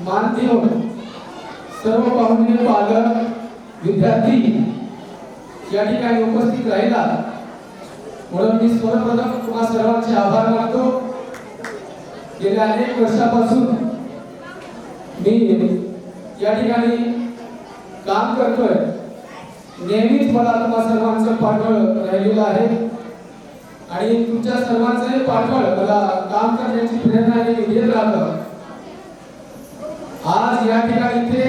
मान देऊन सर्व पाहुणे पालक विद्यार्थी या ठिकाणी उपस्थित राहिला. म्हणून मी सर्वप्रथम तुम्हा सर्वांचे आभार मानतो. गेल्या अनेक वर्षापासून मी या ठिकाणी काम करतोय. नेहमीच मला तुम्हा सर्वांचं पाठबळ राहिलेलं आहे. आणि तुमच्या सर्वांचंही पाठबळ मला काम करण्याची प्रेरणा देत राहतं. आज या ठिकाणी इथे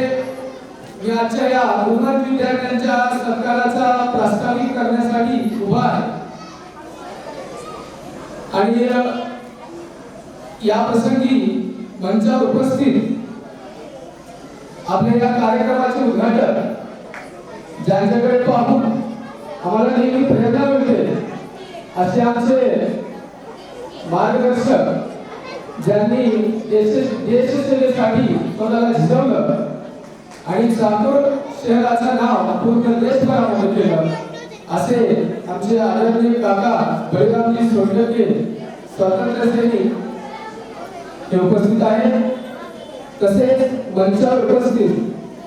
मी आजच्या या उन्नत विद्यार्थ्यांच्या सत्काराचा प्रास्ताविक करण्यासाठी उभा आहे. आणि या प्रसंगी मंचावर उपस्थित आपल्या या कार्यक्रमाचे उद्घाटक ज्यांच्याकडे पाहून आम्हाला नेहमी प्रेरणा मिळते असे आमचे मार्गदर्शक ज्यांनी देश देशसेवेसाठी स्वतःला झिजवलं आणि चाकूर शहराचं नाव पूर्ण देशभरामध्ये केलं. असे आमचे आदरणीय काका बळीरामजी सोडलके स्वातंत्र्य सैनिक हे उपस्थित आहे तसेच मंचावर उपस्थित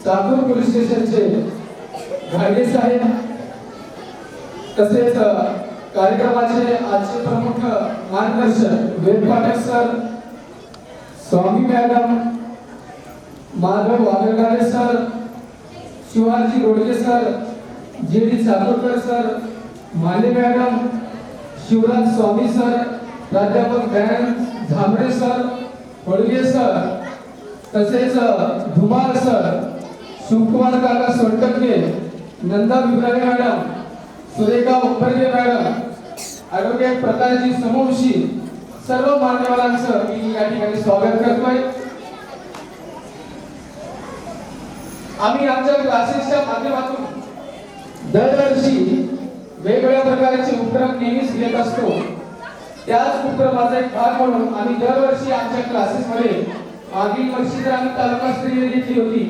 चांदूर पोलीस स्टेशनचे घाडगे साहेब. तसेच कार्यक्रमाचे आजचे प्रमुख मार्गदर्शक Ved Pathak sir Swami madam Madhav Wagalgare sir Shivaji Godke sir J D Chakorkar sir Mane madam Shivraj Swami sir प्राध्यापक दयानंद झांबडे सर होळगे सर तसेच धुमाळ सर शिवकुमार काका Sontakke Nanda Vibrare madam Surekha Umbarge madam advocate Prakashji Samoshi सर्व मान्यवरांचं मी या ठिकाणी स्वागत करतोय. आम्ही आमच्या क्लासेसच्या माध्यमातून दरवर्षी वेगवेगळ्या प्रकारचे उपक्रम नेहमीच घेत असतो. त्याच उपक्रमाचा एक भाग म्हणून आम्ही दरवर्षी आमच्या क्लासेसमध्ये मागील वर्षी तर आम्ही तालुकास्तरीय घेतली होती.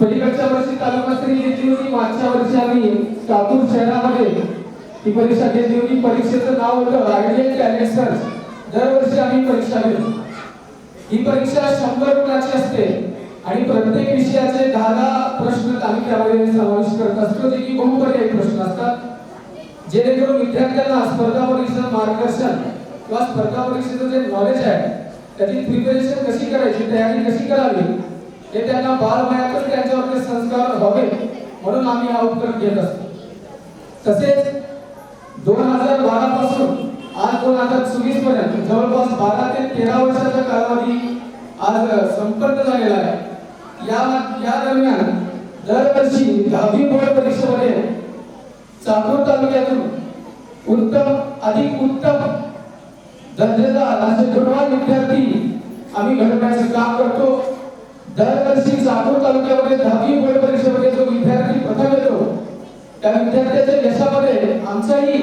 पलीकडच्या वर्षी तालुकास्तरीय घेतली होती. मागच्या वर्षी आम्ही लातूर शहरामध्ये ही परीक्षा घेतली होती. परीक्षेचं नाव होतं आयडियल टॅलेंट सर्च दरवर्षी आम्ही परीक्षा घेतो. ही परीक्षा शंभर गुणाची असते आणि प्रत्येक विषयाचे दहा दहा प्रश्न आम्ही त्यामध्ये समाविष्ट करत असतो. जे की बहुपर्यायी प्रश्न असतात. जेणेकरून विद्यार्थ्यांना स्पर्धा परीक्षेचं मार्गदर्शन किंवा स्पर्धा परीक्षेचं जे नॉलेज आहे त्याची प्रिपरेशन कशी करायची तयारी कशी करावी हे त्यांना बालवयातच त्यांच्यावरती संस्कार व्हावे म्हणून आम्ही हा उपक्रम घेत असतो. तसेच दोन हजार बारा पासून आज दोन हजार चोवीसपर्यंत जवळपास बारा ते तेरा वर्षाचा कालावधी आज संपन्न झालेला आहे. या या दरम्यान दरवर्षी दहावी बोर्ड परीक्षेमध्ये चाकूर तालुक्यातून उत्तम अधिक उत्तम दर्जेदार असे गुणवान विद्यार्थी आम्ही घडवण्याचे काम करतो. दरवर्षी चाकूर तालुक्यामध्ये दहावी बोर्ड परीक्षेमध्ये जो विद्यार्थी प्रथम येतो त्या विद्यार्थ्याच्या यशामध्ये आमचाही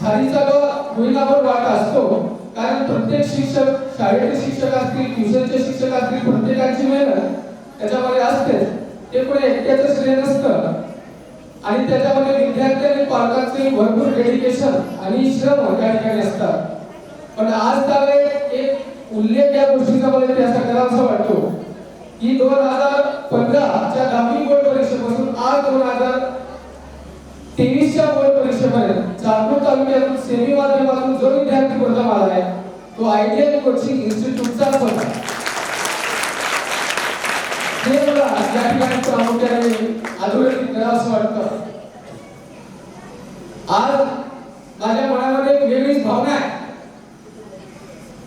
खालीचा भूमिकावर वाटा असतो कारण प्रत्येक शिक्षक शाळेचे शिक्षक असतील ट्युशनचे शिक्षक असतील प्रत्येकाची मेहनत त्याच्यामध्ये असते ते कोणी एकट्याचं श्रेय नसतं. आणि त्याच्यामध्ये विद्यार्थी आणि पालकांचे भरपूर डेडिकेशन आणि श्रम त्या ठिकाणी असतात. पण आज त्याला एक उल्लेख या गोष्टीचा मला त्याचा करावासा वाटतो की दोन हजार पंधराच्या दहावी बोर्ड परीक्षेपासून आज दोन हजार बोर्ड परीक्षेपर्यंत चाकूर तालुक्यातून सेमी माध्यमातून जो विद्यार्थी प्रथम आला आहे तो आयटीआय कोचिंग इन्स्टिट्यूटचाच होता हे मला या ठिकाणी प्रामुख्याने अधोरेखित करावंसं वाटतं. आज माझ्या मनामध्ये एक वेगळीच भावना आहे.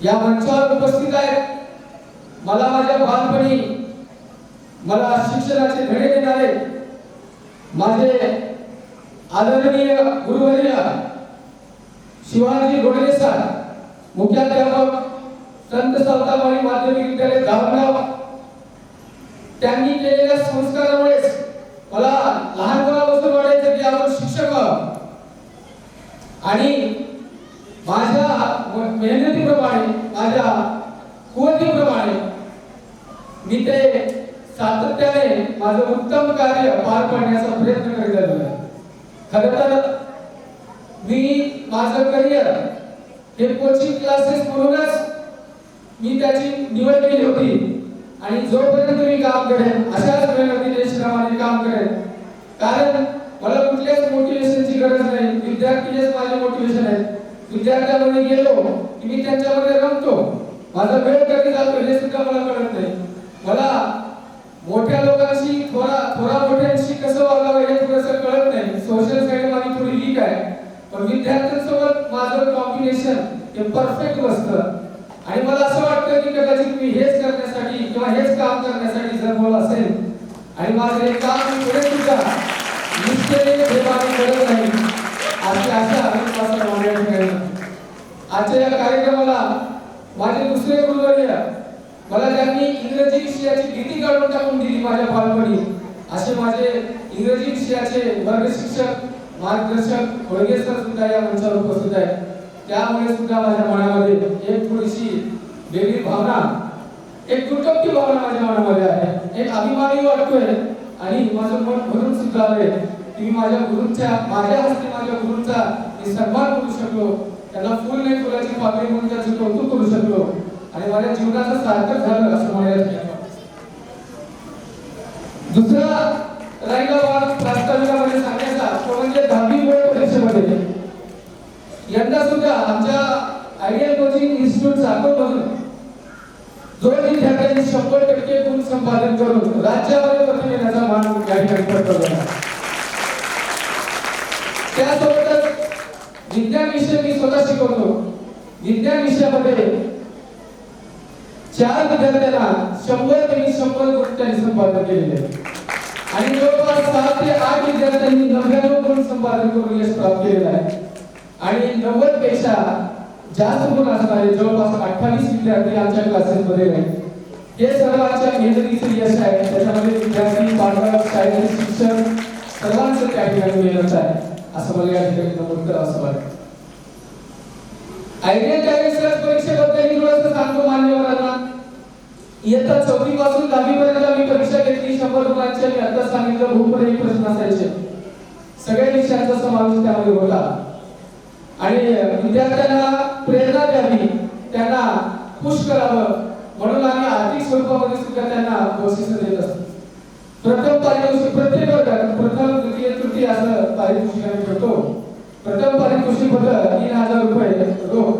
या मंचावर उपस्थित आहे. मला माझ्या बालपणी मला शिक्षणाचे धडे देणारे माझे आदरणीय गुरुवर्य शिवाजी घोडगे सर मुख्याध्यापक संत सावतामाळी माध्यमिक विद्यालय धामगाव त्यांनी केलेल्या संस्कारामुळेच मला लहानपणापासून वाटायचं की आपण शिक्षक आहोत आणि माझ्या मेहनतीप्रमाणे माझ्या कुवतीप्रमाणे मी ते सातत्याने माझं उत्तम कार्य पार पाडण्याचा प्रयत्न करीत आहे. खरं तर मी माझं करिअर हे कोचिंग क्लासेस म्हणूनच मी त्याची निवड केली होती. आणि जोपर्यंत मी काम करेन अशाच मेहनतीने श्रमाने काम करेन कारण मला कुठल्याच मोटिवेशनची गरज नाही. विद्यार्थीच माझे मोटिवेशन आहे. विद्यार्थ्यामध्ये गेलो की मी त्यांच्यामध्ये रमतो. माझा वेळ कधी जातो हे सुद्धा मला कळत नाही. मला मोठ्या लोकांशी थोडा थोडा मोठ्यांशी कसं वागावं हे थोडंसं कळत नाही. सोशल साईड माझी थोडी वीक आहे. पण विद्यार्थ्यांसोबत माझं कॉम्बिनेशन हे परफेक्ट बसतं. आणि मला असं वाटतं की कदाचित मी हेच करण्यासाठी किंवा हेच काम करण्यासाठी जर बोल असेल आणि माझं हे काम मी पुढे सुद्धा निश्चयाने करत नाही अशी आशा माझ्या ठिकाणी आजच्या या कार्यक्रमाला माझे दुसरे गुरुवर्य मला ज्यांनी इंग्रजी विषयाची भीती काढून टाकून दिली माझ्या बालपणी. असे माझे इंग्रजी विषयाचे वर्ग शिक्षक मार्गदर्शक होळगे सर सुद्धा या मंचावर उपस्थित आहेत. त्यामुळे सुद्धा माझ्या मनामध्ये एक थोडीशी वेगळी भावना एक दुटप्पी भावना माझ्या मनामध्ये आहे. एक अभिमानी वाटतोय आणि माझं मन भरून सुद्धा आहे. की मी माझ्या गुरूंच्या माझ्या हस्ते माझ्या गुरूंचा मी सन्मान करू शकलो. त्यांना फुल नाही फुलाची पाकळी म्हणून त्याचं कौतुक करू शकलो. आणि माझ्या जीवनाचं सार्थक झालं असं म्हणायला दुसरा राहिला वाद प्रास्ताविकामध्ये सांगायचा तो म्हणजे दहावी बोर्ड परीक्षेमध्ये यंदा सुद्धा आमच्या आयडियल कोचिंग इन्स्टिट्यूट चाकूरमधून जो विद्यार्थ्यांनी शंभर टक्के गुण संपादन करून राज्यामध्ये प्रथम येण्याचा मान या ठिकाणी पटकवला त्यासोबतच विज्ञान विषय मी स्वतः शिकवतो. विज्ञान विषयामध्ये चार विद्यार्थ्यांना शंभर पैकी शंभर गुण त्यांनी संपादन केलेले आहे. आणि जवळपास सहा ते आठ विद्यार्थ्यांनी नव्याण्णव गुण संपादन करून यश प्राप्त केलेलं आहे. आणि नव्वदपेक्षा जास्त गुण असणारे जवळपास अठ्ठावीस विद्यार्थी आमच्या क्लासेस मध्ये आहेत. हे सर्वांच्या मेहनतीचे यश आहे. त्याच्यामध्ये विद्यार्थी पालक शाळेचे शिक्षक सर्वांचं त्या ठिकाणी मेहनत आहे. असं मला या ठिकाणी नमूद करावं असं वाटतं. आयडिया कॅरेक्टर परीक्षेबद्दल मी थोडंसं सांगतो मान्यवरांना इयत्ता चौथी पासून दहावी पर्यंत मी परीक्षा घेतली. शंभर गुणांची मी आता सांगितलं भूपरिक प्रश्न असायचे. सगळ्या विषयांचा समावेश त्यामध्ये होता. आणि विद्यार्थ्यांना प्रेरणा द्यावी त्यांना खुश करावं म्हणून आम्ही आर्थिक स्वरूपामध्ये सुद्धा त्यांना बक्षीस देत असतो. प्रथम पारितोषिक प्रत्येक वर्गात प्रथम द्वितीय तृतीय असं पारितोषिक आम्ही करतो प्रथम पारितोषिक होतं तीन हजार रुपये. हो,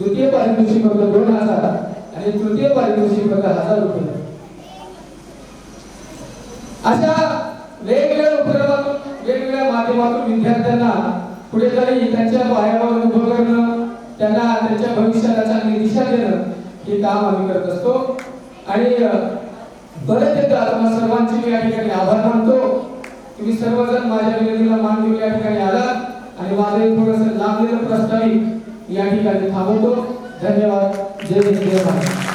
द्वितीय पारितोषिक होतं दोन हजार. आणि तृतीय पारितोषिक होतं हजार रुपये. अशा वेगवेगळ्या उपक्रमातून वेगवेगळ्या माध्यमातून विद्यार्थ्यांना पुढे तरी त्यांच्या पायावर उभं करणं त्यांना त्यांच्या भविष्याला चांगली दिशा देणं हे काम आम्ही करत असतो. आणि बरेच एकदा तुम्हा सर्वांचे मी या ठिकाणी आभार मानतो. तुम्ही सर्वजण माझ्या विनंतीला मान देऊन या ठिकाणी आलात आणि माझं एक थोडंसं लांबलेलं प्रस्तावित या ठिकाणी थांबवतो. धन्यवाद. 谢谢，谢谢。